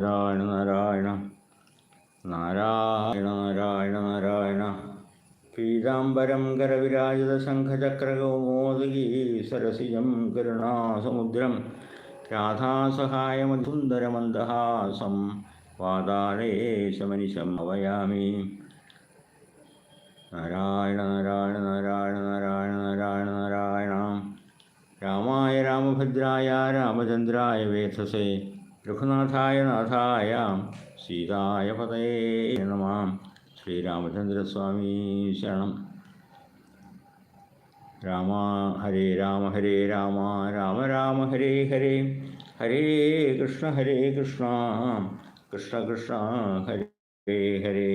നാരായണ നാരായണ. നാരായണ നാരായണ നാരായണ. പീതാംബരം കരവിരാജിത ശംഖചക്രകൗമോദകീ സരസിജം കരുണാസമുദ്രം. രാധാസഹായമധുന്ദരമന്ദഹാസം വാതാളേശമനിശം അവയാമി. നാരായണ നാരായണ നാരായണ നാരായണ നാരായണ നാരായണ. രാമായ രാമഭദ്രായ രാമചന്ദ്രായ വേധസേ. രഘുനാഥായ നാഥായ സീതായ പതയേ നമാം ശ്രീരാമചന്ദ്രസ്വാമി ശരണം രാമ ഹരേ രാമ ഹരേ രാമ രാമ രാമ ഹരേ ഹരേ ഹരേ കൃഷ്ണ ഹരേ കൃഷ്ണ കൃഷ്ണ കൃഷ്ണ ഹരേ ഹരേ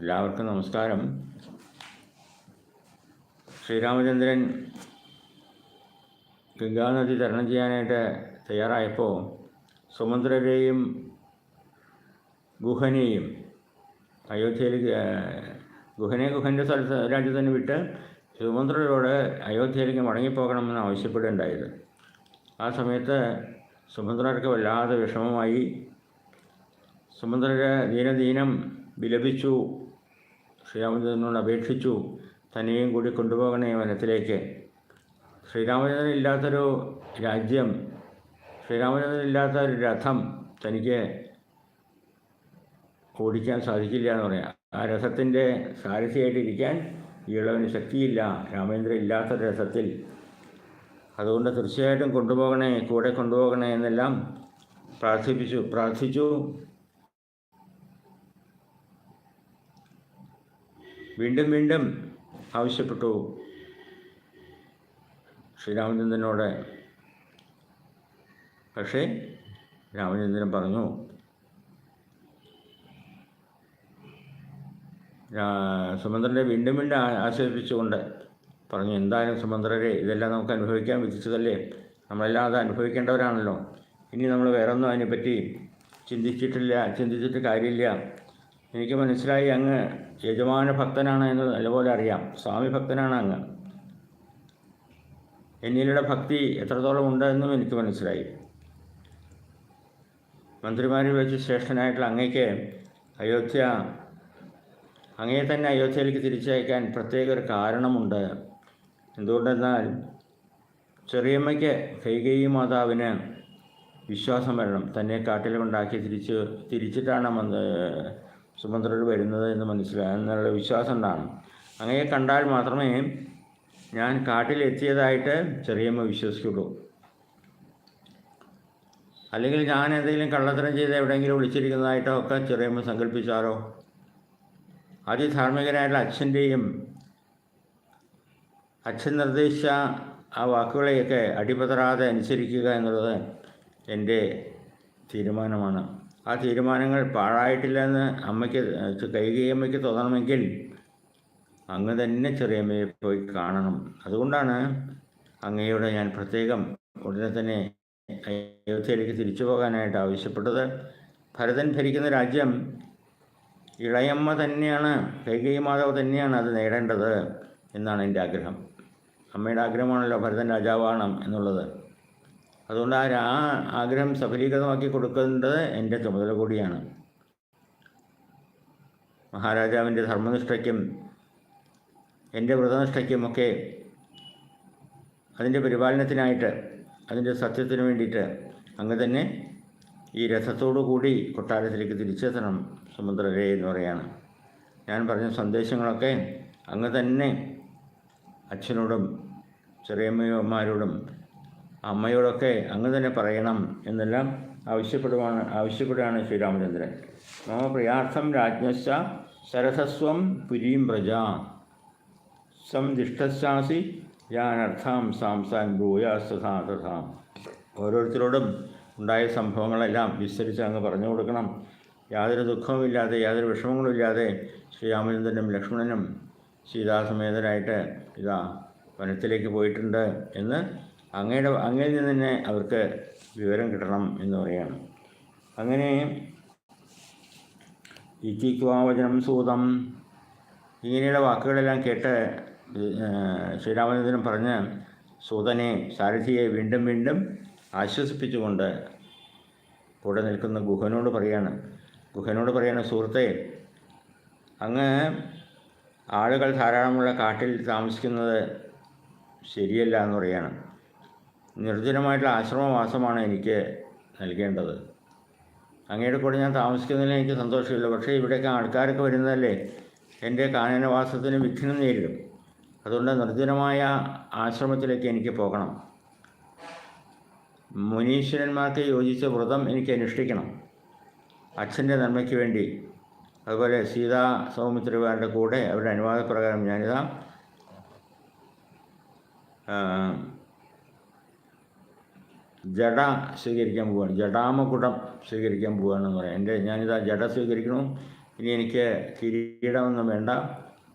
എല്ലാവർക്കും നമസ്കാരം. ശ്രീരാമചന്ദ്രൻ ഗംഗാനദി തരണം ചെയ്യാനായിട്ട് തയ്യാറായപ്പോൾ സുമന്ത്രരെയും ഗുഹനെയും അയോധ്യയിൽ ഗുഹനെ ഗുഹന്റെ സ്ഥലത്ത് രാജ്യത്ത് തന്നെ വിട്ട് സുമന്ത്രരോട് അയോധ്യയിലേക്ക് മടങ്ങിപ്പോകണമെന്ന് ആവശ്യപ്പെടുകയുണ്ടായത്. ആ സമയത്ത് സുമന്ത്രർക്ക് വല്ലാതെ വിഷമമായി. സുമന്ത്രര് ദീനദീനം വിലപിച്ചു ശ്രീരാമചന്ദ്രനോട് അപേക്ഷിച്ചു തന്നെയും കൂടി കൊണ്ടുപോകണേ വനത്തിലേക്ക്. ശ്രീരാമചന്ദ്രൻ ഇല്ലാത്തൊരു രാജ്യം ശ്രീരാമചന്ദ്രൻ ഇല്ലാത്ത ഒരു രഥം തനിക്ക് ഓടിക്കാൻ സാധിക്കില്ല എന്ന് പറയാം. ആ രഥത്തിന്റെ സാരഥിയായിട്ടിരിക്കാൻ ഈളവന് ശക്തിയില്ല. രാമേന്ദ്രൻ ഇല്ലാത്ത രഥത്തിൽ. അതുകൊണ്ട് തീർച്ചയായിട്ടും കൊണ്ടുപോകണേ കൂടെ കൊണ്ടുപോകണേ എന്നെല്ലാം പ്രാർത്ഥിപ്പിച്ചു. പ്രാർത്ഥിച്ചു. വീണ്ടും വീണ്ടും ആവശ്യപ്പെട്ടു. ശ്രീരാമചന്ദ്രനോട്. പക്ഷേ രാമചന്ദ്രൻ പറഞ്ഞു സുമന്ത്രനെ വീണ്ടും വീണ്ടും ആശ്വസിപ്പിച്ചുകൊണ്ട് പറഞ്ഞു എന്തായാലും സുമന്ത്രരെ ഇതെല്ലാം നമുക്ക് അനുഭവിക്കാൻ വിധിച്ചതല്ലേ? നമ്മളെല്ലാം അത് അനുഭവിക്കേണ്ടവരാണല്ലോ. ഇനി നമ്മൾ വേറെ ഒന്നും അതിനെപ്പറ്റി ചിന്തിച്ചിട്ടില്ല ചിന്തിച്ചിട്ട് കാര്യമില്ല. എനിക്ക് മനസ്സിലായി അങ്ങ് യജമാന ഭക്തനാണ് എന്ന് നല്ലപോലെ അറിയാം. സ്വാമി ഭക്തനാണ് അങ്ങ്. എന്നിലുള്ള ഭക്തി എത്രത്തോളം ഉണ്ടെന്നും എനിക്ക് മനസ്സിലായി. മന്ത്രിമാരിൽ വെച്ച് ശ്രേഷ്ഠനായിട്ടുള്ള അങ്ങയ്ക്ക് അയോധ്യ അങ്ങയെ തന്നെ അയോധ്യയിലേക്ക് തിരിച്ചയക്കാൻ പ്രത്യേക ഒരു കാരണമുണ്ട്. എന്തുകൊണ്ടെന്നാൽ ചെറിയമ്മയ്ക്ക് കൈകേയി മാതാവിന് വിശ്വാസം വരണം. തന്നെ കാട്ടിൽ കൊണ്ടാക്കി തിരിച്ച് തിരിച്ചിട്ടാണ് സുമന്ത്രർ വരുന്നത് എന്ന് മനസ്സിലായി. എന്നുള്ള വിശ്വാസം ഉണ്ടാണ് അങ്ങയെ കണ്ടാൽ മാത്രമേ ഞാൻ കാട്ടിലെത്തിയതായിട്ട് ചെറിയമ്മ വിശ്വസിക്കുള്ളൂ അല്ലെങ്കിൽ ഞാൻ എന്തെങ്കിലും കള്ളത്തരം ചെയ്ത് എവിടെയെങ്കിലും വിളിച്ചിരിക്കുന്നതായിട്ടോ ഒക്കെ ചെറിയമ്മ സങ്കല്പിച്ചാലോ? അതിധാർമ്മികനായിട്ടുള്ള അച്ഛന്റെയും അച്ഛൻ നിർദ്ദേശിച്ച ആ വാക്കുകളെയൊക്കെ അടിപതറാതെ അനുസരിക്കുക എന്നുള്ളത് എന്റെ തീരുമാനമാണ്. ആ തീരുമാനങ്ങൾ പാഴായിട്ടില്ലെന്ന് അമ്മയ്ക്ക് കൈകയമ്മയ്ക്ക് തോന്നണമെങ്കിൽ അങ്ങ് തന്നെ ചെറിയമ്മയെ പോയി കാണണം. അതുകൊണ്ടാണ് അങ്ങയോട് ഞാൻ പ്രത്യേകം ഉടനെ തന്നെ അയോധ്യയിലേക്ക് തിരിച്ചു പോകാനായിട്ട് ആവശ്യപ്പെട്ടത്. ഭരതൻ ഭരിക്കുന്ന രാജ്യം ഇളയമ്മ തന്നെയാണ് കൈകൈ മാതാവ് തന്നെയാണ് അത് നേടേണ്ടത് എന്നാണ് എന്റെ ആഗ്രഹം. അമ്മയുടെ ആഗ്രഹമാണല്ലോ ഭരതൻ രാജാവാണ് എന്നുള്ളത്. അതുകൊണ്ട് ആ ആഗ്രഹം സഫലീകൃതമാക്കി കൊടുക്കേണ്ടത് എന്റെ ചുമതല കൂടിയാണ്. മഹാരാജാവിന്റെ ധർമ്മനിഷ്ഠയ്ക്കും എന്റെ വ്രതനിഷ്ഠയ്ക്കുമൊക്കെ അതിന്റെ പരിപാലനത്തിനായിട്ട് അതിന്റെ സത്യത്തിനു വേണ്ടിയിട്ട് അങ്ങ് തന്നെ ഈ രഥത്തോടു കൂടി കൊട്ടാരത്തിലേക്ക് തിരിച്ചെത്തണം സമുദ്രരെ എന്ന് പറയാണ്. ഞാൻ പറഞ്ഞ സന്ദേശങ്ങളൊക്കെ അങ്ങ് തന്നെ അച്ഛനോടും ചെറിയമ്മയമ്മമാരോടും അമ്മയോടൊക്കെ അങ്ങ് തന്നെ പറയണം എന്നെല്ലാം ആവശ്യപ്പെടുവാണ് ആവശ്യപ്പെടുകയാണ് ശ്രീരാമചന്ദ്രൻ. മമ പ്രിയാർത്ഥം രാജ്ഞശ്ച സരസസ്വം പുരീം പ്രജ സംദിഷ്ടശാസി അർത്ഥം സാംസാൻ ഭൂയാസ്തഥാ തഥാം ഓരോരുത്തരോടും ഉണ്ടായ സംഭവങ്ങളെല്ലാം വിസ്തരിച്ച് അങ്ങ് പറഞ്ഞു കൊടുക്കണം. യാതൊരു ദുഃഖവുമില്ലാതെ യാതൊരു വിഷമങ്ങളുമില്ലാതെ ശ്രീരാമചന്ദ്രനും ലക്ഷ്മണനും സീതാസമേതരായിട്ട് ഇതാ വനത്തിലേക്ക് പോയിട്ടുണ്ട് എന്ന് അങ്ങയുടെ അങ്ങയിൽ നിന്ന് തന്നെ അവർക്ക് വിവരം കിട്ടണം എന്ന് പറയുകയാണ് അങ്ങനെ ഇത്തിക്വാവചനം സൂതം ഇങ്ങനെയുള്ള വാക്കുകളെല്ലാം കേട്ട് ശ്രീരാമചന്ദ്രൻ പറഞ്ഞ് സൂതനെ സാരഥിയെ വീണ്ടും വീണ്ടും ആശ്വസിപ്പിച്ചുകൊണ്ട് കൂടെ നിൽക്കുന്ന ഗുഹനോട് പറയാണ്. ഗുഹനോട് പറയാണ് സുഹൃത്തെ അങ്ങ് ആളുകൾ ധാരാളമുള്ള കാട്ടിൽ താമസിക്കുന്നത് ശരിയല്ല എന്ന് പറയാണ്. നിർജനമായിട്ടുള്ള ആശ്രമവാസമാണ് എനിക്ക് നൽകേണ്ടത്. അങ്ങയുടെ കൂടെ ഞാൻ താമസിക്കുന്നതിൽ എനിക്ക് സന്തോഷമില്ല. പക്ഷേ ഇവിടേക്ക് ആൾക്കാരൊക്കെ വരുന്നതല്ലേ? എന്റെ കാനനവാസത്തിന് വിഘ്നം നേരിടും. അതുകൊണ്ട് നിർജനമായ ആശ്രമത്തിലേക്ക് എനിക്ക് പോകണം. മുനീശ്വരന്മാർക്ക് യോജിച്ച വ്രതം എനിക്ക് അനുഷ്ഠിക്കണം. അച്ഛന്റെ നന്മയ്ക്ക് വേണ്ടി. അതുപോലെ സീതാ സൗമിത്രിമാരുടെ കൂടെ അവരുടെ അനുവാദപ്രകാരം ഞാനിതാ ജഡ സ്വീകരിക്കാൻ പോവുകയാണ് ജഡാമകുടം സ്വീകരിക്കാൻ പോവുകയാണെന്ന് പറയാം. എന്റെ ഞാനിതാ ജഡ സ്വീകരിക്കണം ഇനി എനിക്ക് കിരീടമൊന്നും വേണ്ട.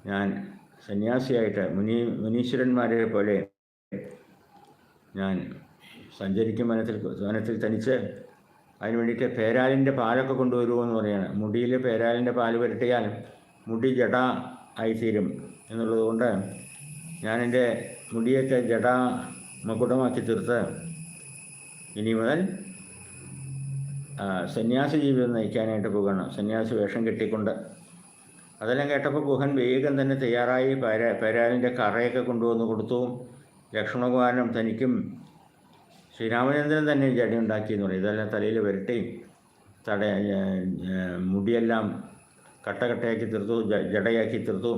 ഞാൻ സന്യാസിയായിട്ട് മുനി മുനീശ്വരന്മാരെ പോലെ ഞാൻ സഞ്ചരിക്കും വനത്തിൽ വനത്തിൽ തനിച്ച് അതിന് വേണ്ടിയിട്ട് പേരാലിന്റെ പാലൊക്കെ കൊണ്ടുവരുമെന്ന് പറയുകയാണ് മുടിയിൽ പേരാലിന്റെ പാൽ പുരട്ടിയാൽ മുടി ജട ആയിത്തീരും എന്നുള്ളത് കൊണ്ട് ഞാനെന്റെ മുടിയൊക്കെ ജട മകുടമാക്കി തീർത്ത് ഇനി മുതൽ സന്യാസി ജീവിതം നയിക്കാനായിട്ട് പോകണം സന്യാസി വേഷം കെട്ടിക്കൊണ്ട് അതെല്ലാം കേട്ടപ്പോൾ ഗുഹൻ വേഗം തന്നെ തയ്യാറായി. പേര പേരാലിന്റെ കറയൊക്കെ കൊണ്ടുവന്ന് കൊടുത്തു. ലക്ഷ്മണകുമാരനും തനിക്കും ശ്രീരാമചന്ദ്രൻ തന്നെ ജടി ഉണ്ടാക്കി എന്ന് പറയും ഇതെല്ലാം തലയിൽ വരട്ടി തട മുടിയെല്ലാം കട്ടകട്ടയാക്കി തീർത്തു ജടയാക്കി തീർത്തു.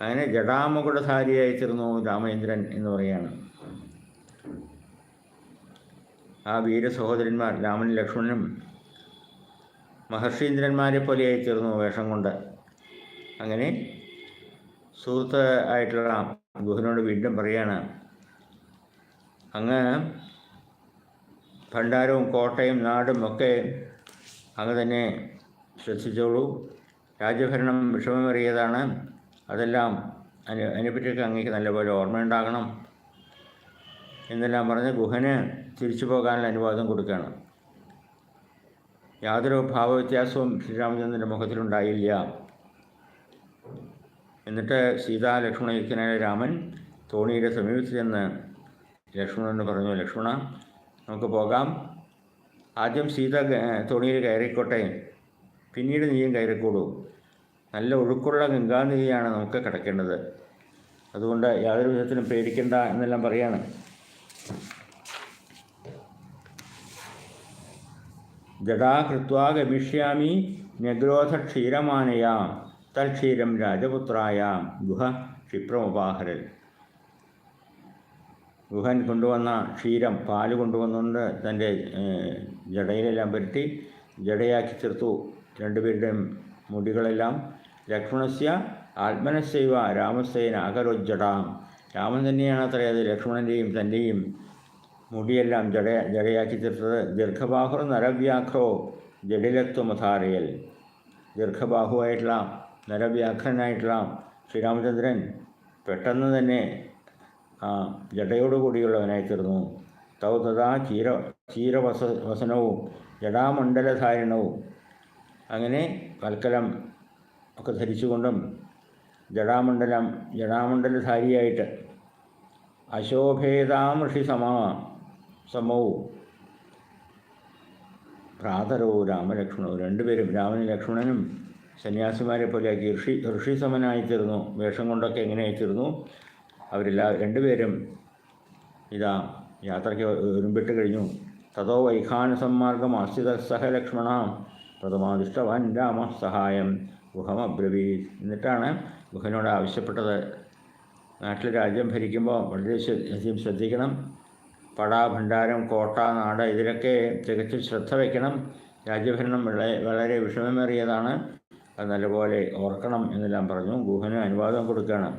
അങ്ങനെ ജടാമുകുടധാരിയായി തീർന്നു രാമചന്ദ്രൻ എന്ന് പറയാണ് ആ വീര സഹോദരന്മാർ രാമനും ലക്ഷ്മണനും മഹർഷീന്ദ്രന്മാരെ പോലെയായി തീർന്നു വേഷം കൊണ്ട്. അങ്ങനെ സുഹൃത്ത് ആയിട്ടുള്ള ഗുഹനോട് വീണ്ടും പറയാണ് അങ്ങ് ഭണ്ഡാരവും കോട്ടയും നാടും ഒക്കെ അങ്ങ് തന്നെ ശ്രദ്ധിച്ചോളൂ. രാജ്യഭരണം വിഷമമേറിയതാണ്. അതെല്ലാം അതിനെ അതിനെപ്പറ്റിയൊക്കെ അങ്ങേക്ക് നല്ലപോലെ ഓർമ്മയുണ്ടാകണം. എന്നെല്ലാം പറഞ്ഞ് ഗുഹന് തിരിച്ചു പോകാനുള്ള അനുവാദം കൊടുക്കുകയാണ്. യാതൊരു ഭാവവ്യത്യാസവും ശ്രീരാമചന്ദ്രന്റെ മുഖത്തിലുണ്ടായില്ല. എന്നിട്ട് സീതാ ലക്ഷ്മണ രാമൻ തോണിയുടെ സമീപത്ത് ചെന്ന് ലക്ഷ്മണനോട് പറഞ്ഞു ലക്ഷ്മണ നമുക്ക് പോകാം. ആദ്യം സീത തോണിയിൽ കയറിക്കോട്ടെ. പിന്നീട് നീയും കയറിക്കോളൂ. നല്ല ഒഴുക്കുള്ള ഗംഗാനദിയാണ് നമുക്ക് കിടക്കേണ്ടത്. അതുകൊണ്ട് യാതൊരു വിധത്തിലും പേടിക്കണ്ട എന്നെല്ലാം പറയാണ്. ജടാ കൃത്വാ ഗമിഷ്യാമി ന്യഗ്രോധ ക്ഷീരമാനയാം തൽക്ഷീരം രാജപുത്രായാം. ഗുഹ ക്ഷിപ്രമുപാഹരൽ ഗുഹൻ കൊണ്ടുവന്ന ക്ഷീരം പാൽ കൊണ്ടുവന്നുകൊണ്ട് തന്റെ ജടയിലെല്ലാം പുരട്ടി ജടയാക്കി തീർത്തു. രണ്ടുപേരുടെയും മുടികളെല്ലാം ലക്ഷ്മണസ്യ ആത്മനസ്യവ രാമസേന അകരോജ്ജടാം. രാമൻ തന്നെയാണ് അത്രയത് ലക്ഷ്മണന്റെയും തന്റെയും മുടിയെല്ലാം ജട ജടയാക്കി തീർത്തത് ദീർഘബാഹുർ നരവ്യാഘ്രോ ജഡിലത്വമധാരയൽ ദീർഘബാഹുവായിട്ടുള്ള നരവ്യാഘ്രനായിട്ടുള്ള ശ്രീരാമചന്ദ്രൻ പെട്ടെന്ന് തന്നെ ജടയോടുകൂടിയുള്ളവനായി തീർന്നു തൗ തഥാ ചീര ചീരവസ വസനവും ജടാമണ്ഡലധാരണവും. അങ്ങനെ കൽക്കലം ഒക്കെ ധരിച്ചുകൊണ്ടും ജടാമണ്ഡലം ജടാമണ്ഡലധാരിയായിട്ട് അശോഭേതാമൃഷി സമാ സമവും ഭ്രാതരവും രാമലക്ഷ്മണവും രണ്ടുപേരും രാമനും ലക്ഷ്മണനും സന്യാസിമാരെ പോലെയാക്കി ഋഷി ഋഷി സമനായി തീർന്നു വേഷം കൊണ്ടൊക്കെ എങ്ങനെയായി തീർന്നു അവരെല്ലാ രണ്ടുപേരും ഇതാ യാത്രയ്ക്ക് ഒരുമ്പിട്ട് കഴിഞ്ഞു. തതോ വൈഖാന സന്മാർഗം ആശ്രിത സഹ ലക്ഷ്മണ പ്രഥമാദിഷ്ടവാൻ രാമ സഹായം ഗുഹമബ്രവീത്. എന്നിട്ടാണ് ഗുഹനോട് ആവശ്യപ്പെട്ടത്. നാട്ടിൽ രാജ്യം ഭരിക്കുമ്പോൾ വളരെ അധികം ശ്രദ്ധിക്കണം. പട ഭണ്ഡാരം കോട്ട നാട് ഇതിലൊക്കെ തികച്ചും ശ്രദ്ധ വയ്ക്കണം. രാജ്യഭരണം വളരെ വളരെ വിഷമമേറിയതാണ്. അത് നല്ലപോലെ ഓർക്കണം എന്നെല്ലാം പറഞ്ഞു. ഗുഹന് അനുവാദം കൊടുക്കുകയാണ്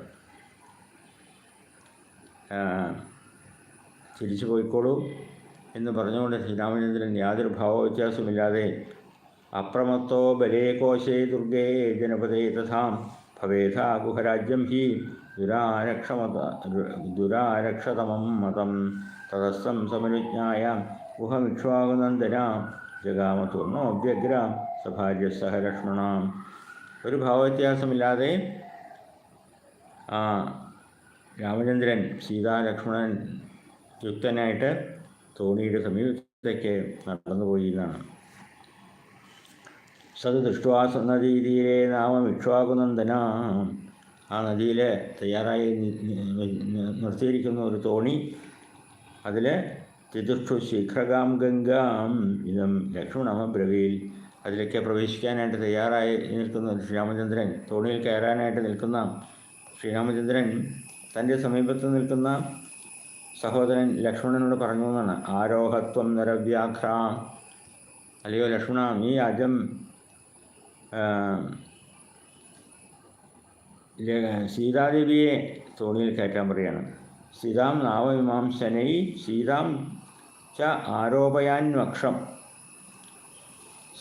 തിരിച്ചു പോയിക്കോളൂ എന്ന് പറഞ്ഞുകൊണ്ട് ശ്രീരാമചന്ദ്രൻ യാതൊരു ഭാവവ്യത്യാസമില്ലാതെ അപ്രമത്തോ ബലേ കോശേ ദുർഗേ ജനപദേ തഥാം ഭവേഥ ഗുഹരാജ്യം ഹി ദുരാരക്ഷമത ദുരാരക്ഷതമം മതം. തതസ്ഥം സമനുജ്ഞായ ഗുഹമിക്ഷ്വാകുനന്ദന ജഗാമതുർണോ വ്യഗ്ര സഭാര്യ സഹലക്ഷ്മണാം ലക്ഷ്മണ ഒരു ഭാവവ്യത്യാസമില്ലാതെ ആ രാമചന്ദ്രൻ സീതാ ലക്ഷ്മണൻ യുക്തനായിട്ട് തോണിയുടെ സമീപത്തേക്ക് നടന്നുപോയി എന്നാണ്. സത് നദീതീരെ നാമം ഇക്ഷ്വാകുനന്ദന ആ നദിയിൽ തയ്യാറായി നിർത്തിയിരിക്കുന്ന ഒരു തോണി അതിൽ ചതുർഷു ശീഘ്രകാം ഗംഗാം ഇതം ലക്ഷ്മണമബ്രവീൽ അതിലേക്ക് പ്രവേശിക്കാനായിട്ട് തയ്യാറായി നിൽക്കുന്ന ശ്രീരാമചന്ദ്രൻ തോണിയിൽ കയറാനായിട്ട് നിൽക്കുന്ന ശ്രീരാമചന്ദ്രൻ തന്റെ സമീപത്ത് നിൽക്കുന്ന സഹോദരൻ ലക്ഷ്മണനോട് പറഞ്ഞു എന്നാണ്. ആരോഹത്വം നരവ്യാഘ്ര. അല്ലയോ ലക്ഷ്മണ നീ അജം സീതാദേവിയെ തോണിയിൽ കയറ്റാൻ പറയുകയാണ് നാവമിമാം ശനൈ സീതാം ച ആരോപയാൻ വക്ഷം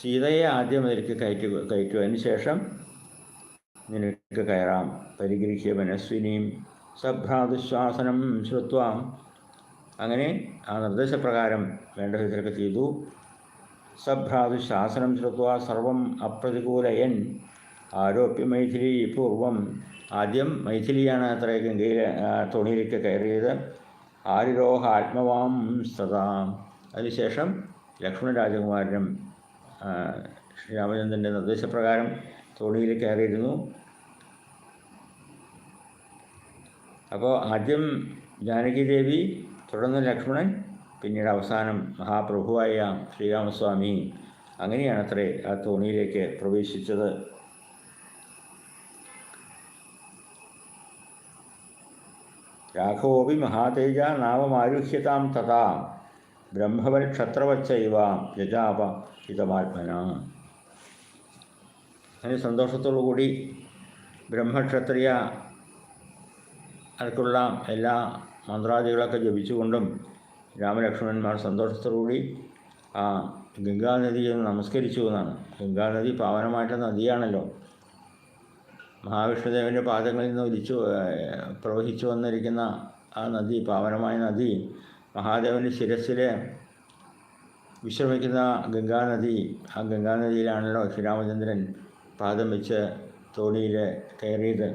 സീതയെ ആദ്യം നിനക്ക് കയറ്റി കയറ്റുക അതിന് ശേഷം നിനക്ക് കയറാം. പരിഗ്രഹിക്കുക മനസ്വിനിയും സഭ്രാതുശ്വാസനം ശ്രുത്വാം. അങ്ങനെ ആ നിർദ്ദേശപ്രകാരം വേണ്ട വിധത്തിലൊക്കെ ചെയ്തു. സഭ്രാതുശാസനം ശ്രുത്വ സർവം അപ്രതികൂലയൻ. ആരോപ്യ മൈഥിലി പൂർവം ആദ്യം മൈഥിലിയാണ് അത്ര ഗംഗയിൽ തുണിയിലേക്ക് കയറിയത്. ആരിരോഹ ആത്മവാം സദാ. അതിനുശേഷം ലക്ഷ്മണ രാജകുമാരനും ശ്രീരാമചന്ദ്രന്റെ നിർദ്ദേശപ്രകാരം തോണിയിൽ കയറിയിരുന്നു. അപ്പോൾ ആദ്യം ജാനകി ദേവി തുടർന്ന് ലക്ഷ്മണൻ പിന്നീട് അവസാനം മഹാപ്രഭുവായ ശ്രീരാമസ്വാമി. അങ്ങനെയാണ് അത്രേ ആ തോണിയിലേക്ക് പ്രവേശിച്ചത്. രാഘവോപി മഹാതേജ നാമമാരുഹ്യതാം തഥാ. ബ്രഹ്മവൽ ക്ഷത്രവച്ചൈവ യജാപ ഹിതമാത്മന. അങ്ങനെ സന്തോഷത്തോടുകൂടി ബ്രഹ്മക്ഷത്രിയ അവർക്കുള്ള എല്ലാ മന്ത്രാദികളൊക്കെ ജപിച്ചുകൊണ്ടും രാമലക്ഷ്മണന്മാർ സന്തോഷത്തോടുകൂടി ആ ഗംഗാനദിയെ നമസ്കരിച്ചു എന്നാണ്. ഗംഗാനദി പാവനമായിട്ട് നദിയാണല്ലോ. മഹാവിഷ്ണുദേവന്റെ പാദങ്ങളിൽ നിന്ന് ഒലിച്ചു പ്രവഹിച്ചു വന്നിരിക്കുന്ന ആ നദി പാവനമായ നദി മഹാദേവന്റെ ശിരസിലെ വിശ്രമിക്കുന്ന ഗംഗാനദി ആ ഗംഗാനദിയിലാണല്ലോ ശ്രീരാമചന്ദ്രൻ പാദം വെച്ച് തോണിയിൽ കയറിയത്.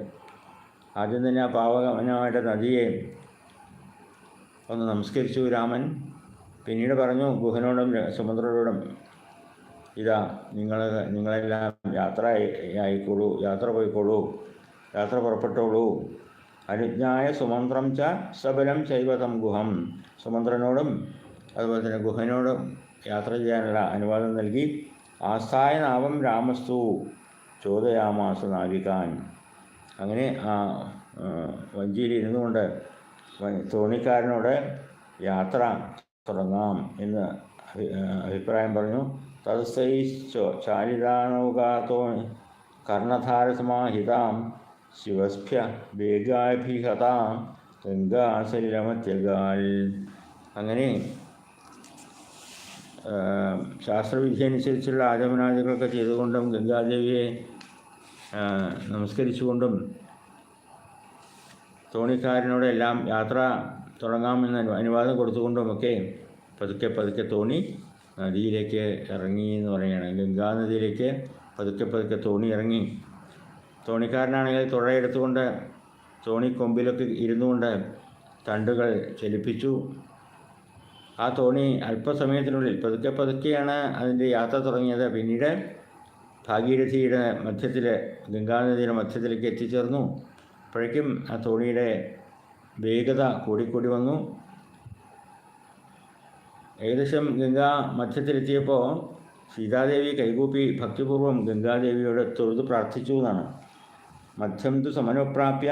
ആദ്യം തന്നെ ആ പാവകമനമായിട്ട് നദിയെ ഒന്ന് നമസ്കരിച്ചു രാമൻ. പിന്നീട് പറഞ്ഞു ഗുഹനോടും സുമന്ത്രരോടും ഇതാ നിങ്ങൾ നിങ്ങളെല്ലാം യാത്ര ആയിക്കോളൂ യാത്ര പോയിക്കോളൂ യാത്ര പുറപ്പെട്ടോളൂ. അനുജ്ഞായ സുമന്ത്രം ച സബലം ചൈവതം ഗുഹം. സുമന്ത്രനോടും അതുപോലെ തന്നെ ഗുഹനോടും യാത്ര ചെയ്യാനുള്ള അനുവാദം നൽകി ആസ്ഥായ നാമം രാമസ്തു ചോദയാമാസ നാവികാൻ. അങ്ങനെ ആ വഞ്ചിയിൽ ഇരുന്നു കൊണ്ട് തോണിക്കാരനോട് യാത്ര തുടങ്ങാം എന്ന് അഭിപ്രായം പറഞ്ഞു. തത്സൈശ്ചോ ചാലിതാനൗകാത്തോ കർണധാരസമാഹിതാം ശിവസ്ഭ്യ വേഗാഭിഹതാം ഗംഗാശരീരമത്യകാൽ അങ്ങനെ ശാസ്ത്രവിധി അനുസരിച്ചുള്ള ആചമനാദികളൊക്കെ ചെയ്തുകൊണ്ടും ഗംഗാദേവിയെ നമസ്കരിച്ചുകൊണ്ടും തോണിക്കാരനോടെല്ലാം യാത്ര തുടങ്ങാമെന്ന് അനുവാദം കൊടുത്തുകൊണ്ടുമൊക്കെ പതുക്കെ പതുക്കെ തോണി നദിയിലേക്ക് ഇറങ്ങി എന്ന് പറയുകയാണ് ഗംഗാ നദിയിലേക്ക് പതുക്കെ പതുക്കെ തോണി ഇറങ്ങി. തോണിക്കാരനാണെങ്കിൽ തുഴയെടുത്തുകൊണ്ട് തോണി കൊമ്പിലൊക്കെ ഇരുന്നുകൊണ്ട് തണ്ടുകൾ ചലിപ്പിച്ചു. ആ തോണി അല്പസമയത്തിനുള്ളിൽ പതുക്കെ പതുക്കെയാണ് അതിന്റെ യാത്ര തുടങ്ങിയത്. പിന്നീട് ഭാഗീരഥിയുടെ മധ്യത്തിൽ ഗംഗാനദിയുടെ മധ്യത്തിലേക്ക് എത്തിച്ചേർന്നു. അപ്പോഴേക്കും ആ തോണിയുടെ വേഗത കൂടിക്കൂടി വന്നു. ഏകദേശം ഗംഗാ മധ്യത്തിലെത്തിയപ്പോൾ സീതാദേവി കൈകൂപ്പി ഭക്തിപൂർവം ഗംഗാദേവിയോട് തൊഴുതു പ്രാർത്ഥിച്ചു എന്നാണ്. മധ്യം തു സമനുപ്രാപ്യ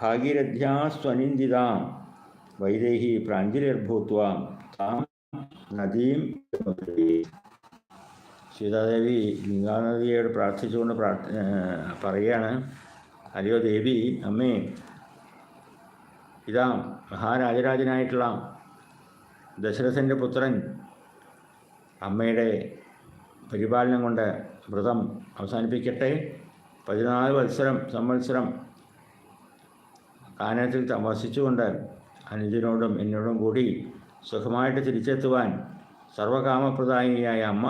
ഭാഗീരഥ്യാ സ്വനിന്ദിത. വൈദേഹി പ്രാഞ്ജലിർഭൂത്വ താം നദീം സീതാദേവി ഗംഗാനദിയോട് പ്രാർത്ഥിച്ചുകൊണ്ട് പ്രാർത്ഥ പറയുകയാണ് അല്ലയോ ദേവി അമ്മേ ഇതാ മഹാരാജരാജനായിട്ടുള്ള ദശരഥന്റെ പുത്രൻ അമ്മയുടെ പരിപാലനം കൊണ്ട് വ്രതം അവസാനിപ്പിക്കട്ടെ. പതിനാല് വത്സരം സംവത്സരം കാനത്തിൽ വസിച്ചുകൊണ്ട് അനുജനോടും എന്നോടും കൂടി സുഖമായിട്ട് തിരിച്ചെത്തുവാൻ സർവകാമപ്രദായിയായ അമ്മ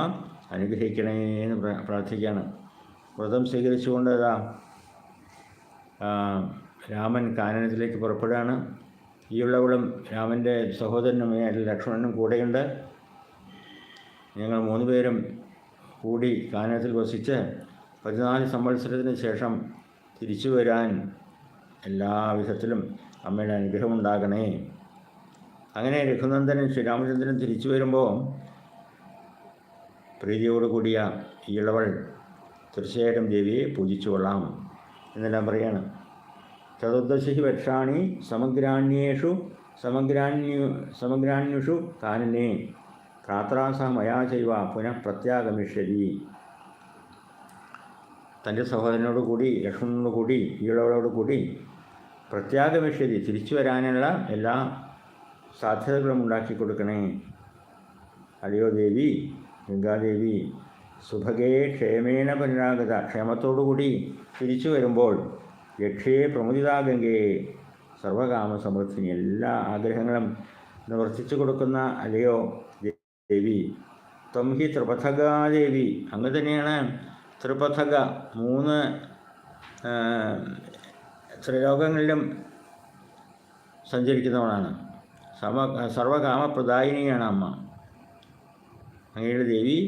അനുഗ്രഹിക്കണേ എന്ന് പ്രാർത്ഥിക്കുകയാണ്. വ്രതം സ്വീകരിച്ചുകൊണ്ട് രാമൻ കാനനത്തിലേക്ക് പുറപ്പെടുകയാണ്. ഈ ഉള്ളവളും രാമന്റെ സഹോദരനുമായ ലക്ഷ്മണനും കൂടെയുണ്ട്. ഞങ്ങൾ മൂന്ന് പേരും കൂടി കാനത്തിൽ വസിച്ച് പതിനാല് സംവത്സരത്തിന് ശേഷം തിരിച്ചു വരാൻ എല്ലാ വിധത്തിലും അമ്മയുടെ അനുഗ്രഹമുണ്ടാകണേ. അങ്ങനെ രഘുനന്ദനും ശ്രീരാമചന്ദ്രൻ തിരിച്ചു വരുമ്പോൾ പ്രീതിയോട് കൂടിയ ഈ ഇളവൾ തീർച്ചയായിട്ടും ദേവിയെ പൂജിച്ചു കൊള്ളാം എന്നെല്ലാം പറയാണ്. ചതുർദശി വർഷാണി സമഗ്രാണ്യേഷു സമഗ്രാണ്യു സമഗ്രാണ്യുഷു കാനനെ. ഭ്രാത്രാസ മയാ ചൈവ പുനഃ പ്രത്യാഗമിഷ്യതി. തന്റെ കൂടി ലക്ഷ്മണനോട് കൂടി ഈളവളോട് കൂടി പ്രത്യാഗമിഷ്യതി തിരിച്ചു വരാനുള്ള എല്ലാ സാധ്യതകളും ഉണ്ടാക്കി കൊടുക്കണേ. അടിയോ ദേവി ഗംഗാദേവി സുഭഗേ ക്ഷേമേണ പുനരാഗത ക്ഷേമത്തോടുകൂടി തിരിച്ചു വരുമ്പോൾ യക്ഷയെ പ്രമുദിതാ ഗംഗയെ സർവകാമസമൃദ്ധിനി എല്ലാ ആഗ്രഹങ്ങളും നിവർത്തിച്ചു കൊടുക്കുന്ന അല്ലയോ ദേവി? ത്വം ഹി ത്രിപഥകാദേവി അങ്ങ് തന്നെയാണ് ത്രിപഥക മൂന്ന് ത്രിലോകങ്ങളിലും സഞ്ചരിക്കുന്നവളാണ്. സമ സർവകാമപ്രദായിനിയാണ് അമ്മ. അങ്ങയുടെ ദേവി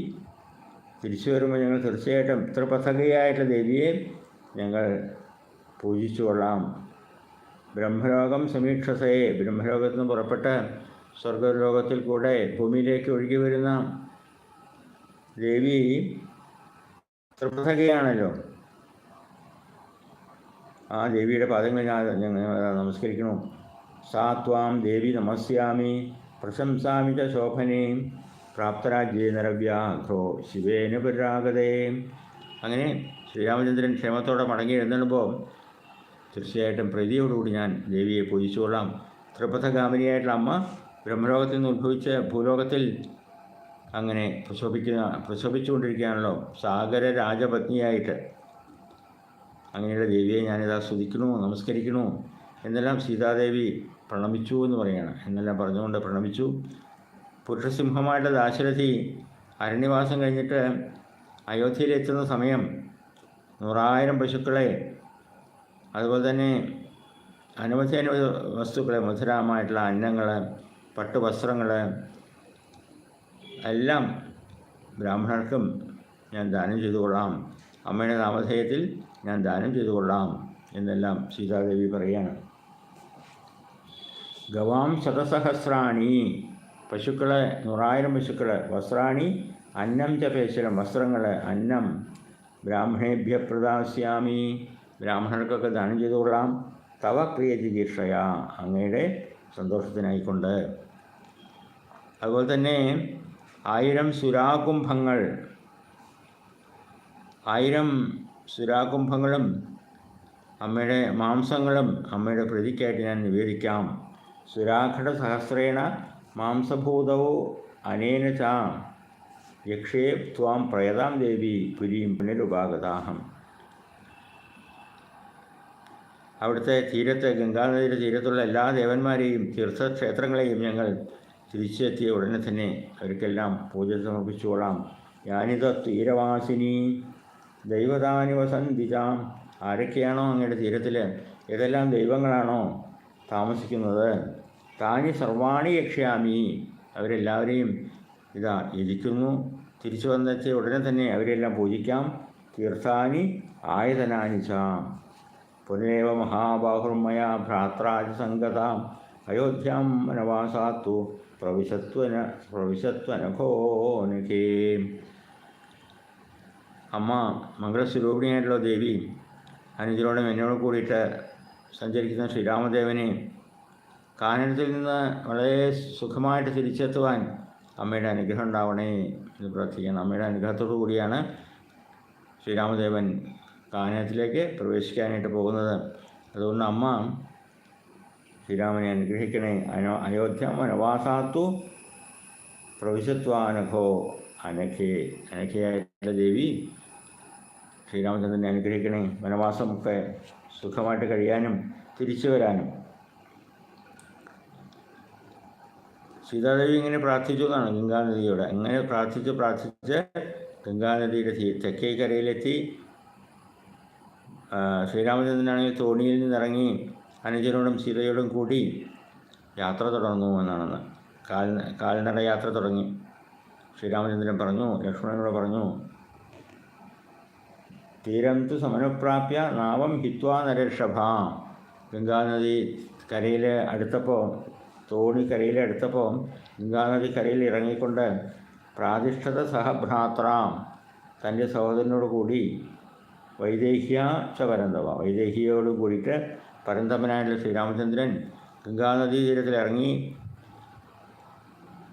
തിരിച്ചു വരുമ്പോൾ ഞങ്ങൾ തീർച്ചയായിട്ടും ത്രിപഥകയായിട്ടുള്ള ദേവിയെ ഞങ്ങൾ പൂജിച്ചു കൊള്ളാം ബ്രഹ്മലോകം സമീക്ഷസയെ ബ്രഹ്മലോകത്ത് നിന്ന് പുറപ്പെട്ട് സ്വർഗലോകത്തിൽ കൂടെ ഭൂമിയിലേക്ക് ഒഴുകി വരുന്ന ദേവി ത്രിപഥകയാണല്ലോ ആ ദേവിയുടെ പാദങ്ങൾ ഞാൻ ഞങ്ങൾ സാത്വാം ദേവി നമസ്യാമി. പ്രശംസാമി ച ശോഭനയും പ്രാപ്തരാജ്യേ നരവ്യാഘ്രോ ശിവേന പുരാഗതേ. അങ്ങനെ ശ്രീരാമചന്ദ്രൻ ക്ഷേമത്തോടെ മടങ്ങി എഴുന്നള്ളുമ്പോൾ തീർച്ചയായിട്ടും പ്രീതിയോടുകൂടി ഞാൻ ദേവിയെ പൂജിച്ചുകൊള്ളാം. ത്രിപഥഗാമിനിയായിട്ടുള്ള അമ്മ ബ്രഹ്മലോകത്തിൽ നിന്ന് ഉത്ഭവിച്ച് ഭൂലോകത്തിൽ അങ്ങനെ പ്രശോഭിക്കുന്ന പ്രശോഭിച്ചുകൊണ്ടിരിക്കുകയാണല്ലോ. സാഗര രാജപത്നിയായിട്ട്. അങ്ങനെയുള്ള ദേവിയെ ഞാനിതാ സ്തുതിക്കണു നമസ്കരിക്കണു എന്നെല്ലാം സീതാദേവി പ്രണമിച്ചു എന്ന് പറയുകയാണ് എന്നെല്ലാം പറഞ്ഞുകൊണ്ട് പ്രണമിച്ചു. പുരുഷസിംഹമായിട്ട് ദാശരഥി അരണ്യവാസം കഴിഞ്ഞിട്ട് അയോധ്യയിലെത്തുന്ന സമയം നൂറായിരം പശുക്കളെ അതുപോലെ തന്നെ അനവധി അനവധി വസ്തുക്കൾ മധുരമായിട്ടുള്ള അന്നങ്ങൾ പട്ടുവസ്ത്രങ്ങൾ എല്ലാം ബ്രാഹ്മണർക്കും ഞാൻ ദാനം ചെയ്തു കൊള്ളാം അമ്മയുടെ നാമധേയത്തിൽ ഞാൻ ദാനം ചെയ്തു കൊള്ളാം എന്നെല്ലാം സീതാദേവി പറയുകയാണ് ഗവാം ശതസഹസ്രാണി പശുക്കളെ നൂറായിരം പശുക്കൾ വസ്ത്രാണി അന്നം ച വസ്ത്രങ്ങൾ അന്നം ബ്രാഹ്മണേഭ്യ പ്രദാസ്യാമി ബ്രാഹ്മണർക്കൊക്കെ ദാനം ചെയ്തു കൊള്ളാം തവ പ്രിയ ചികിത്സയ അങ്ങയുടെ സന്തോഷത്തിനായിക്കൊണ്ട്. അതുപോലെ തന്നെ ആയിരം സുരാകുംഭങ്ങൾ ആയിരം സുരാകുംഭങ്ങളും അമ്മയുടെ മാംസങ്ങളും അമ്മയുടെ പ്രതിക്കായിട്ട് ഞാൻ നിവേദിക്കാം. സുരാഘട സഹസ്രേണ മാംസഭൂതവും അനേന ച യക്ഷേ ത്വാം പ്രയതാം ദേവി പുരീം പുനരുപാഗതാഹം. അവിടുത്തെ തീരത്ത് ഗംഗാനദിയുടെ തീരത്തുള്ള എല്ലാ ദേവന്മാരെയും തീർത്ഥക്ഷേത്രങ്ങളെയും ഞങ്ങൾ തിരിച്ചെത്തിയ ഉടനെ തന്നെ അവർക്കെല്ലാം പൂജ സമർപ്പിച്ചുകൊള്ളാം. യാനിത തീരവാസിനി ദൈവതാനി വസന്തിജാം ആരൊക്കെയാണോ അങ്ങയുടെ തീരത്തിൽ ഏതെല്ലാം ദൈവങ്ങളാണോ താമസിക്കുന്നത്? താനി സർവാണി യക്ഷ്യാമി അവരെല്ലാവരെയും ഇതാ ഇരിക്കുന്നു. തിരിച്ചു വന്നെത്തിയ ഉടനെ തന്നെ അവരെല്ലാം പൂജിക്കാം. തീർത്ഥാനി ആയതനാനി ച പുനരേവ മഹാബാഹുർമയ ഭ്രാത്രാജസംഗതാം. അയോധ്യം വനവാസാത്തു. പ്രവിശത്വന പ്രവിശത്വനഘോനഖേ അമ്മ മംഗളസ്വരൂപിണിയായിട്ടുള്ള ദേവി അനുജനോടും എന്നോട് കൂടിയിട്ട് സഞ്ചരിക്കുന്ന ശ്രീരാമദേവനെ കാനനത്തിൽ നിന്ന് വളരെ സുഖമായിട്ട് തിരിച്ചെത്തുവാൻ അമ്മയുടെ അനുഗ്രഹം ഉണ്ടാവണേ എന്ന് പ്രാർത്ഥിക്കണം അമ്മയുടെ അനുഗ്രഹത്തോടു കൂടിയാണ് ശ്രീരാമദേവൻ കാനനത്തിലേക്ക് പ്രവേശിക്കാനായിട്ട് പോകുന്നത്. അതുകൊണ്ട് അമ്മ ശ്രീരാമനെ അനുഗ്രഹിക്കണേ. അനോ അയോധ്യ വനവാസാത്തു പ്രവിശത്വാനഘോ അനഘേ. അനഘയായിട്ടുള്ള ദേവി ശ്രീരാമചന്ദ്രനെ അനുഗ്രഹിക്കണേ. വനവാസമൊക്കെ സുഖമായിട്ട് കഴിയാനും തിരിച്ചു വരാനും. സീതാദേവി ഇങ്ങനെ പ്രാർത്ഥിച്ചു എന്നാണ് ഗംഗാനദിയോട്. അങ്ങനെ പ്രാർത്ഥിച്ച് പ്രാർത്ഥിച്ച് ഗംഗാനദിയുടെ തെക്കേ കരയിലെത്തി ശ്രീരാമചന്ദ്രനാണെങ്കിൽ തോണിയിൽ നിന്നിറങ്ങി അനുജനോടും സീതയോടും കൂടി യാത്ര തുടർന്നു എന്നാണെന്ന്. കാൽ കാൽനട യാത്ര തുടങ്ങി. ശ്രീരാമചന്ദ്രൻ പറഞ്ഞു ലക്ഷ്മണനോട് പറഞ്ഞു തീരം തു സമനുപ്രാപ്യ നാവം ഹിത്വാ നരേഷഭ. ഗംഗാനദി കരയിൽ അടുത്തപ്പോൾ തോണി കരയിൽ അടുത്തപ്പോൾ ഗംഗാനദി കരയിൽ ഇറങ്ങിക്കൊണ്ട് പ്രാതിഷ്ഠത സഹഭ്രാത്രാം തന്റെ സഹോദരനോട് കൂടി വൈദേഹ്യ ച പരന്തവ. വൈദേഹിയോട് കൂടിയിട്ട് പരന്തമനായിട്ടുള്ള ശ്രീരാമചന്ദ്രൻ ഗംഗാനദീ തീരത്തിൽ ഇറങ്ങി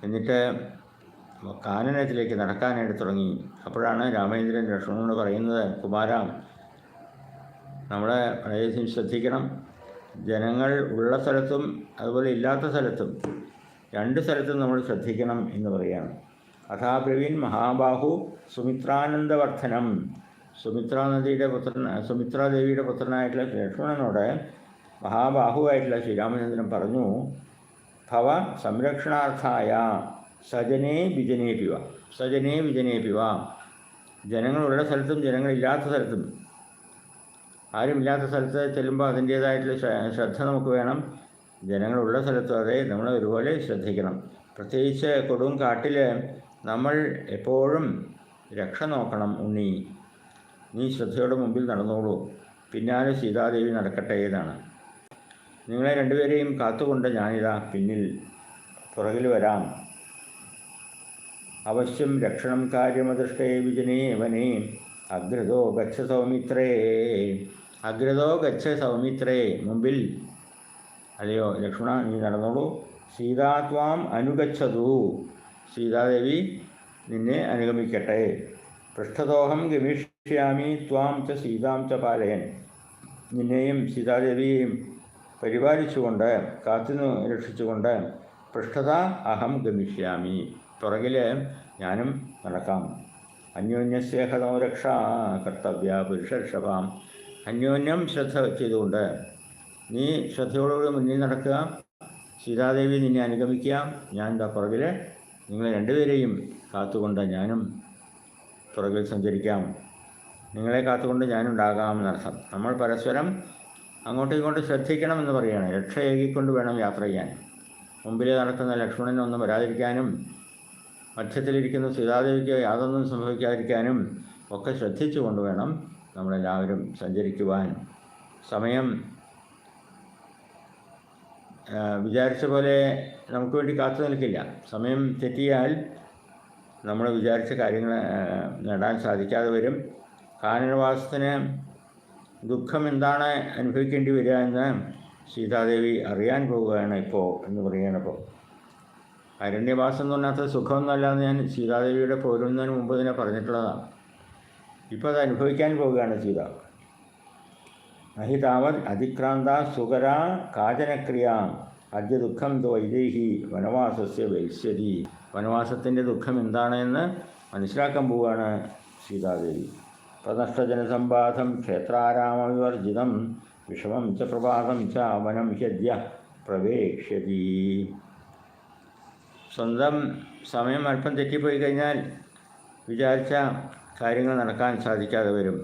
എന്നിട്ട് കാനനത്തിലേക്ക് നടക്കാനായിട്ട് തുടങ്ങി. അപ്പോഴാണ് രാമേന്ദ്രൻ ലക്ഷ്മണനോട് പറയുന്നത് കുമാര നമ്മളെ വളരെയധികം ശ്രദ്ധിക്കണം. ജനങ്ങൾ ഉള്ള സ്ഥലത്തും അതുപോലെ ഇല്ലാത്ത സ്ഥലത്തും രണ്ട് സ്ഥലത്തും നമ്മൾ ശ്രദ്ധിക്കണം എന്ന് പറയുകയാണ്. കഥാപ്രവീൻ മഹാബാഹു സുമിത്രാനന്ദവർദ്ധനം സുമിത്രാ നദിയുടെ പുത്രൻ സുമിത്രാദേവിയുടെ പുത്രനായിട്ടുള്ള ലക്ഷ്മണനോട് മഹാബാഹുവായിട്ടുള്ള ശ്രീരാമചന്ദ്രൻ പറഞ്ഞു ഭവ സംരക്ഷണാർത്ഥായ സജനേ വിജനേപിവ സജനേ വിജനേപിവ ജനങ്ങളുള്ള സ്ഥലത്തും ജനങ്ങളില്ലാത്ത സ്ഥലത്തും ആരുമില്ലാത്ത സ്ഥലത്ത് ചെല്ലുമ്പോൾ അതിന്റേതായിട്ടുള്ള ശ്രദ്ധ നമുക്ക് വേണം. ജനങ്ങളുള്ള സ്ഥലത്തും അതെ നമ്മൾ ഒരുപോലെ ശ്രദ്ധിക്കണം. പ്രത്യേകിച്ച് കൊടും കാട്ടിൽ നമ്മൾ എപ്പോഴും രക്ഷ നോക്കണം ഉണ്ണി. നീ ശ്രദ്ധയുടെ മുമ്പിൽ നടന്നോളൂ. പിന്നാലെ സീതാദേവി നടക്കട്ടെ എന്നാണ്. നിങ്ങളെ രണ്ടുപേരെയും കാത്തുകൊണ്ട് ഞാനിതാ പിന്നിൽ പുറകിൽ വരാം. അവശ്യം രക്ഷണം കാര്യമദൃഷ്ടേ വിജനേ വനേ അഗ്രതോ ഗച്ഛ സൗമിത്രേ. അഗ്രതോ ഗച്ഛ സൗമിത്രേ. മുമ്പിൽ. അല്ലയോ ലക്ഷ്മണ നീ നടന്നോളൂ. സീതാത്വാം അനുഗച്ഛതു. സീതാദേവി നിന്നെ അനുഗമിക്കട്ടെ. പൃഷ്ഠതോഹം ഗമിഷ്യാമി ത്വാം ച സീതാം ച പാലയൻ. നിന്നെയും സീതാദേവിയെയും പരിപാലിച്ചുകൊണ്ട് കാത്തുനിന്ന് രക്ഷിച്ചുകൊണ്ട് പൃഷ്ഠത അഹം ഗമിഷ്യാമി. പുറകിൽ ഞാനും നടക്കാം. അന്യോന്യസ്യേഹതോ രക്ഷ കർത്തവ്യ പുരുഷർഷഭാം. അന്യോന്യം ശ്രദ്ധ ചെയ്തുകൊണ്ട് നീ ശ്രദ്ധയോടുകൂടി മുന്നിൽ നടക്കുക. സീതാദേവി നിന്നെ അനുഗമിക്കുക. ഞാൻ എന്താ പുറകിൽ നിങ്ങളെ രണ്ടുപേരെയും കാത്തുകൊണ്ട് ഞാനും പുറകിൽ സഞ്ചരിക്കാം. നിങ്ങളെ കാത്തുകൊണ്ട് ഞാനുണ്ടാകാം എന്നർത്ഥം നമ്മൾ പരസ്പരം അങ്ങോട്ടും ഇങ്ങോട്ടും ശ്രദ്ധിക്കണമെന്ന് പറയുകയാണ്. രക്ഷ ഏകിക്കൊണ്ട് വേണം യാത്ര ചെയ്യാൻ. മുമ്പിൽ നടക്കുന്ന ലക്ഷ്മണനൊന്നും വരാതിരിക്കാനും മധ്യത്തിലിരിക്കുന്ന സീതാദേവിക്ക് യാതൊന്നും സംഭവിക്കാതിരിക്കാനും ഒക്കെ ശ്രദ്ധിച്ചുകൊണ്ട് വേണം നമ്മളെല്ലാവരും സഞ്ചരിക്കുവാൻ. സമയം വിചാരിച്ച പോലെ നമുക്ക് വേണ്ടി കാത്തു നിൽക്കില്ല. സമയം തെറ്റിയാൽ നമ്മൾ വിചാരിച്ച കാര്യങ്ങൾ നേടാൻ സാധിക്കാതെ വരും. കാനനവാസത്തിന് ദുഃഖം എന്താണ് അനുഭവിക്കേണ്ടി വരിക എന്ന് സീതാദേവി അറിയാൻ പോവുകയാണ് ഇപ്പോൾ എന്ന് പറയണപ്പോൾ അരണ്യവാസം എന്ന് പറഞ്ഞാൽ സുഖമൊന്നുമല്ല എന്ന് ഞാൻ സീതാദേവിയുടെ പോരുന്നതിന് മുമ്പ് തന്നെ പറഞ്ഞിട്ടുള്ളതാണ്. ഇപ്പോൾ അത് അനുഭവിക്കാൻ പോവുകയാണ് സീത. അഹിതാവത് അതിക്രാന്ത സുഖര കാചനക്രിയ അദ്യ ദുഃഖം ദ്വൈദേഹി വൈദേഹി വനവാസസ്യ വൈശ്യതി. വനവാസത്തിന്റെ ദുഃഖം എന്താണെന്ന് മനസ്സിലാക്കാൻ പോവുകയാണ് സീതാദേവി. പ്രനഷ്ടജനസമ്പാദം ക്ഷേത്രാരാമവിവർജിതം വിഷമം ച പ്രഭാതം ച വനം ഹ്യദ്യ പ്രവേക്ഷ്യതി സ്വന്തം സമയം അല്പം തെറ്റിപ്പോയി കഴിഞ്ഞാൽ വിചാരിച്ച കാര്യങ്ങൾ നടക്കാൻ സാധിക്കാതെ വരും.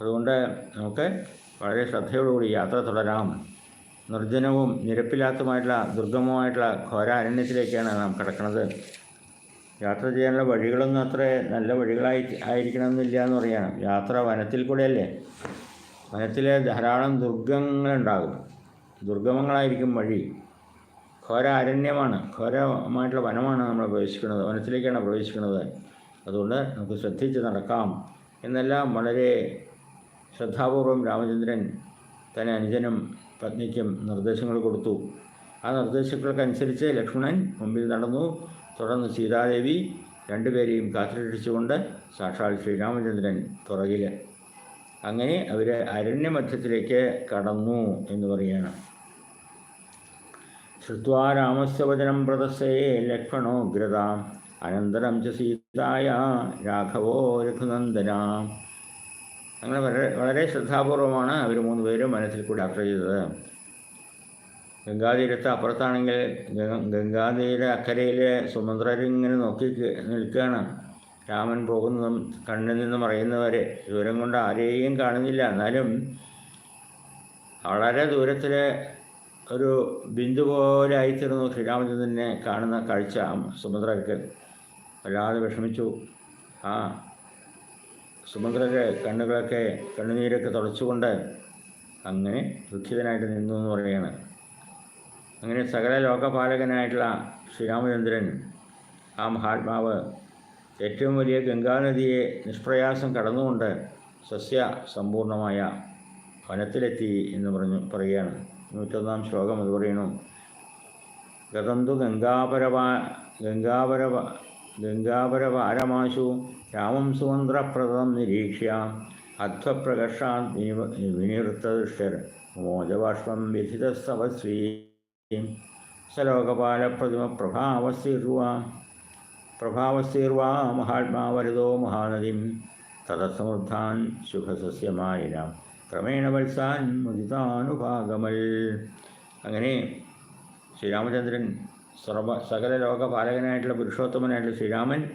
അതുകൊണ്ട് നമുക്ക് വളരെ ശ്രദ്ധയോടുകൂടി യാത്ര തുടരാം. നിർജനവും നിരപ്പില്ലാത്തതുമായിട്ടുള്ള ദുർഗമമായിട്ടുള്ള ഘോര അരണ്യത്തിലേക്കാണ് നാം കിടക്കുന്നത്. യാത്ര ചെയ്യാനുള്ള വഴികളൊന്നും അത്ര നല്ല വഴികളായി ആയിരിക്കണമെന്നില്ല എന്ന് പറയണം. യാത്ര വനത്തിൽ കൂടെയല്ലേ? വനത്തിൽ ധാരാളം ദുർഗങ്ങളുണ്ടാകും. ദുർഗമങ്ങളായിരിക്കും വഴി. ഘോര അരണ്യമാണ് ഘോരമായിട്ടുള്ള വനമാണ് നമ്മൾ പ്രവേശിക്കുന്നത്. വനത്തിലേക്കാണ് പ്രവേശിക്കുന്നത്. അതുകൊണ്ട് നമുക്ക് ശ്രദ്ധിച്ച് നടക്കാം. എന്നെല്ലാം വളരെ ശ്രദ്ധാപൂർവം രാമചന്ദ്രൻ തന്നെ അനുജനും പത്നിക്കും നിർദ്ദേശങ്ങൾ കൊടുത്തു. ആ നിർദ്ദേശങ്ങൾക്കനുസരിച്ച് ലക്ഷ്മണൻ മുമ്പിൽ നടന്നു. തുടർന്ന് സീതാദേവി രണ്ടുപേരെയും കാത്തിരക്ഷിച്ചുകൊണ്ട് സാക്ഷാൽ ശ്രീരാമചന്ദ്രൻ പുറകിൽ അങ്ങനെ അവർ അരണ്യമധ്യത്തിലേക്ക് കടന്നു എന്ന് പറയുകയാണ്. ശ്രുവാ രാമസ്യ വചനം പ്രദസ്സേ ലക്ഷ്മണോ ഗ്രതാം അനന്തരം ച സീതായ രാഘവോ രഘുനന്ദന. അങ്ങനെ വളരെ വളരെ ശ്രദ്ധാപൂർവമാണ് അവർ മൂന്ന് പേരും മനസ്സിൽ കൂടി യാത്ര ചെയ്തത്. ഗംഗാതീരത്ത് അപ്പുറത്താണെങ്കിൽ ഗംഗാതീര അക്കരയിലെ സുമന്ത്രരിങ്ങനെ നോക്കി നിൽക്കുകയാണ്. രാമൻ പോകുന്നതും കണ്ണിൽ നിന്ന് മറയുന്നവരെ ദൂരം കൊണ്ട് ആരെയും കാണുന്നില്ല. എന്നാലും വളരെ ദൂരത്തിലെ ഒരു ബിന്ദു പോലെ ആയിത്തീർന്നു ശ്രീരാമചന്ദ്രനെ കാണുന്ന കാഴ്ച സുഭദ്രക്ക് വല്ലാതെ വിഷമിച്ചു. ആ സുഭദ്രയുടെ കണ്ണുകളൊക്കെ കണ്ണുനീരൊക്കെ തുടച്ചുകൊണ്ട് അങ്ങനെ ദുഃഖിതനായിട്ട് നിന്നു എന്ന് പറയുകയാണ് അങ്ങനെ സകല ലോകപാലകനായിട്ടുള്ള ശ്രീരാമചന്ദ്രൻ ആ മഹാത്മാവ് ഏറ്റവും വലിയ ഗംഗാനദിയെ നിഷ്പ്രയാസം കടന്നുകൊണ്ട് സസ്യ സമ്പൂർണമായ വനത്തിലെത്തി എന്ന് പറഞ്ഞു പറയുകയാണ്. നൂറ്റൊന്നാം ശ്ലോകം അത് പറയുന്നു. ഗതന്തു ഗംഗാപരവാ ഗംഗാപരവ ഗംഗാപരവാരമാശു രാമം സുമന്ത്രപ്രദം നിരീക്ഷ്യ അധ്വപ്രകർഷാൻ വിനിവൃത്തദൃഷ്ടർ മോചബാഷ്പം വ്യഥിതസ്തവശ്രീ സലോകപാലപ്രതിമ പ്രഭാവസ്ഥീർവാ മഹാത്മാവരതോ മഹാനദിം. തതസമൃദ്ധാൻ ശുഭസസ്യമായിരാം. ക്രമേണ വത്സാൻ മുദിതാനുഭാഗമൽ. അങ്ങനെ ശ്രീരാമചന്ദ്രൻ സർവ സകല ലോകപാലകനായിട്ടുള്ള പുരുഷോത്തമനായിട്ടുള്ള ശ്രീരാമൻ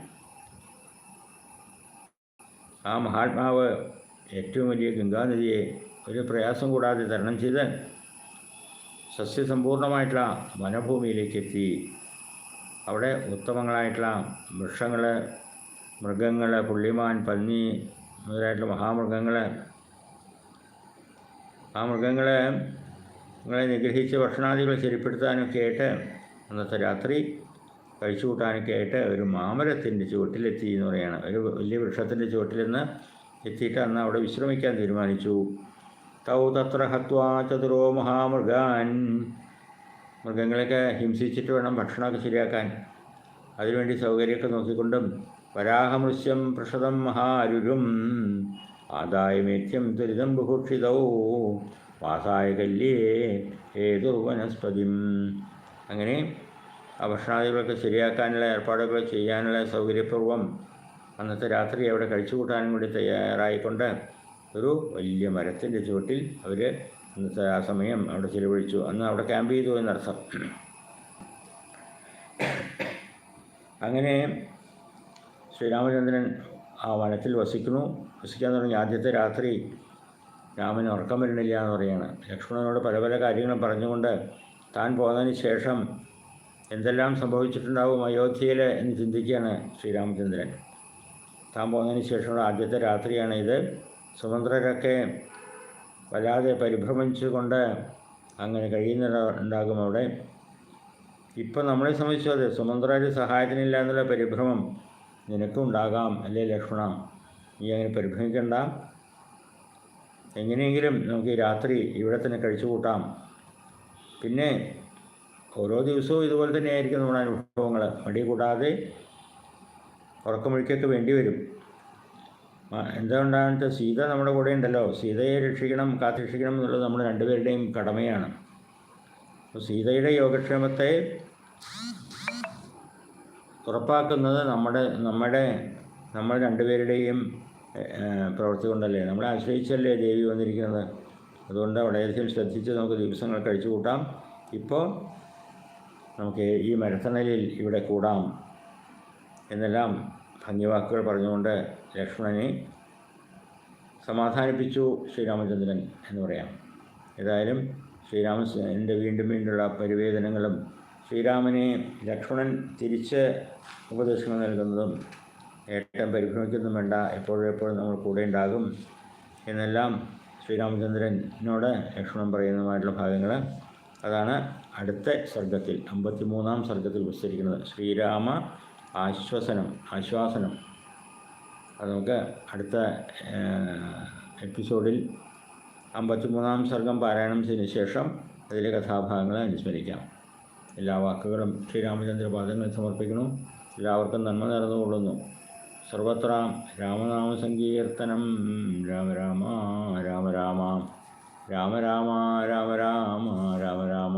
ആ മഹാത്മാവ് ഏറ്റവും വലിയ ഗംഗാനദിയെ ഒരു പ്രയാസം കൂടാതെ തരണം ചെയ്ത് സസ്യസമ്പൂർണമായിട്ടുള്ള വനഭൂമിയിലേക്ക് എത്തി അവിടെ ഉത്തമങ്ങളായിട്ടുള്ള വൃക്ഷങ്ങൾ മൃഗങ്ങൾ പുള്ളിമാൻ പന്നി മുതലായിട്ടുള്ള മഹാമൃഗങ്ങൾ ആ മൃഗങ്ങളെ നിങ്ങളെ നിഗ്രഹിച്ച് ഭക്ഷണാദികൾ ശരിപ്പെടുത്താനൊക്കെ ആയിട്ട് അന്നത്തെ രാത്രി കഴിച്ചു കൂട്ടാനൊക്കെ ആയിട്ട് ഒരു മാമരത്തിന്റെ ചുവട്ടിലെത്തി എന്ന് പറയുകയാണ് ഒരു വലിയ വൃക്ഷത്തിന്റെ ചുവട്ടിൽ നിന്ന് എത്തിയിട്ട് അന്ന് അവിടെ വിശ്രമിക്കാൻ തീരുമാനിച്ചു. തൗ തത്ര ഹത്വാ ചതുരോ മഹാമൃഗാൻ. മൃഗങ്ങളെയൊക്കെ ഹിംസിച്ചിട്ട് വേണം ഭക്ഷണമൊക്കെ ശരിയാക്കാൻ. അതിനുവേണ്ടി സൗകര്യമൊക്കെ നോക്കിക്കൊണ്ടും വരാഹമൃശ്യം പ്രഷതം മഹാരുരും. ആദായമേത്യം ദുരിതം ബുഭുക്ഷിതൗ വാസായ കല്യേ ഏതു വനസ്പതിം അങ്ങനെ ആ ഭക്ഷണാദികളൊക്കെ ശരിയാക്കാനുള്ള ഏർപ്പാടുകൾ ചെയ്യാനുള്ള സൗകര്യപൂർവം അന്നത്തെ രാത്രി അവിടെ കഴിച്ചു കൂട്ടാനും കൂടി തയ്യാറായിക്കൊണ്ട് ഒരു വലിയ മരത്തിന്റെ ചുവട്ടിൽ അവർ അന്നത്തെ ആ സമയം അവിടെ ചിലവഴിച്ചു. അന്ന് അവിടെ ക്യാമ്പ് ചെയ്തു എന്നർത്ഥം. അങ്ങനെ ശ്രീരാമചന്ദ്രൻ ആ വനത്തിൽ വസിക്കുന്നു. വസിക്കാൻ തുടങ്ങി. ആദ്യത്തെ രാത്രി രാമന് ഉറക്കം വരുന്നില്ല എന്ന് പറയുകയാണ് ലക്ഷ്മണനോട് പല പല കാര്യങ്ങളും പറഞ്ഞുകൊണ്ട് താൻ പോന്നതിന് ശേഷം എന്തെല്ലാം സംഭവിച്ചിട്ടുണ്ടാവും അയോധ്യയിൽ എന്ന് ചിന്തിക്കുകയാണ് ശ്രീരാമചന്ദ്രൻ. താൻ പോകുന്നതിന് ശേഷമുള്ള ആദ്യത്തെ രാത്രിയാണ് ഇത്. സുമന്ത്രരൊക്കെ വല്ലാതെ പരിഭ്രമിച്ചുകൊണ്ട് അങ്ങനെ കഴിയുന്ന ഉണ്ടാകും അവിടെ. ഇപ്പം നമ്മളെ സംബന്ധിച്ചു അതെ സുമന്ത്രര് സഹായത്തിനില്ല എന്നുള്ള പരിഭ്രമം നിനക്കും ഉണ്ടാകാം അല്ലേ ലക്ഷ്മണ? നീ അങ്ങനെ പരിഭ്രമിക്കണ്ട. എങ്ങനെയെങ്കിലും നമുക്ക് ഈ രാത്രി ഇവിടെ തന്നെ കഴിച്ചു കൂട്ടാം. പിന്നെ ഓരോ ദിവസവും ഇതുപോലെ തന്നെയായിരിക്കും നമ്മുടെ അനുഭവങ്ങൾ മടി കൂടാതെ ഉറക്കമൊഴിക്കൊക്കെ വേണ്ടി വരും. എന്തുകൊണ്ടാണെന്ന് വെച്ചാൽ സീത നമ്മുടെ കൂടെ ഉണ്ടല്ലോ. സീതയെ രക്ഷിക്കണം കാത്തുരക്ഷിക്കണം എന്നുള്ളത് നമ്മൾ രണ്ടുപേരുടെയും കടമയാണ്. അപ്പോൾ സീതയുടെ യോഗക്ഷേമത്തെ ഉറപ്പാക്കുന്നത് നമ്മുടെ നമ്മുടെ നമ്മൾ രണ്ടുപേരുടെയും പ്രവൃത്തി കൊണ്ടല്ലേ. നമ്മളെ ആശ്രയിച്ചല്ലേ ദേവി വന്നിരിക്കുന്നത്. അതുകൊണ്ട് വളരെയധികം ശ്രദ്ധിച്ച് നമുക്ക് ദിവസങ്ങൾ കഴിച്ചു കൂട്ടാം. ഇപ്പോൾ നമുക്ക് ഈ മരത്തണലിൽ ഇവിടെ കൂടാം. എന്നെല്ലാം ഭംഗിവാക്കുകൾ പറഞ്ഞുകൊണ്ട് ലക്ഷ്മണനെ സമാധാനിപ്പിച്ചു ശ്രീരാമചന്ദ്രൻ എന്ന് പറയാം. ഏതായാലും ശ്രീരാമന്റെ വീണ്ടും വീണ്ടുള്ള പരിവേദനങ്ങളും ശ്രീരാമനെ ലക്ഷ്മണൻ തിരിച്ച് ഉപദേശങ്ങൾ നൽകുന്നതും ഏറ്റവും പരിഭ്രമിക്കുന്നതും വേണ്ട എപ്പോഴും എപ്പോഴും നമ്മൾ കൂടെ ഉണ്ടാകും എന്നെല്ലാം ശ്രീരാമചന്ദ്രനോട് ലക്ഷ്മണൻ പറയുന്നതുമായിട്ടുള്ള ഭാഗങ്ങൾ അതാണ് അടുത്ത സർഗത്തിൽ അമ്പത്തി മൂന്നാം സർഗത്തിൽ വിസ്തരിക്കുന്നത്. ശ്രീരാമ ആശ്വസനം ആശ്വാസനം. അത് നമുക്ക് അടുത്ത എപ്പിസോഡിൽ അമ്പത്തിമൂന്നാം സർഗം പാരായണം ചെയ്തതിന് ശേഷം അതിലെ കഥാഭാഗങ്ങളെ അനുസ്മരിക്കാം. എല്ലാ വാക്കുകളും ശ്രീരാമചന്ദ്ര പാദങ്ങൾ സമർപ്പിക്കുന്നു. എല്ലാവർക്കും നന്മ നേർന്നുകൊള്ളുന്നു സർവത്ര രാമനാമ സങ്കീർത്തനം. രാമ രാമ രാമ രാമ. രാമ രാമ രാമ രാമ രാമ രാമ.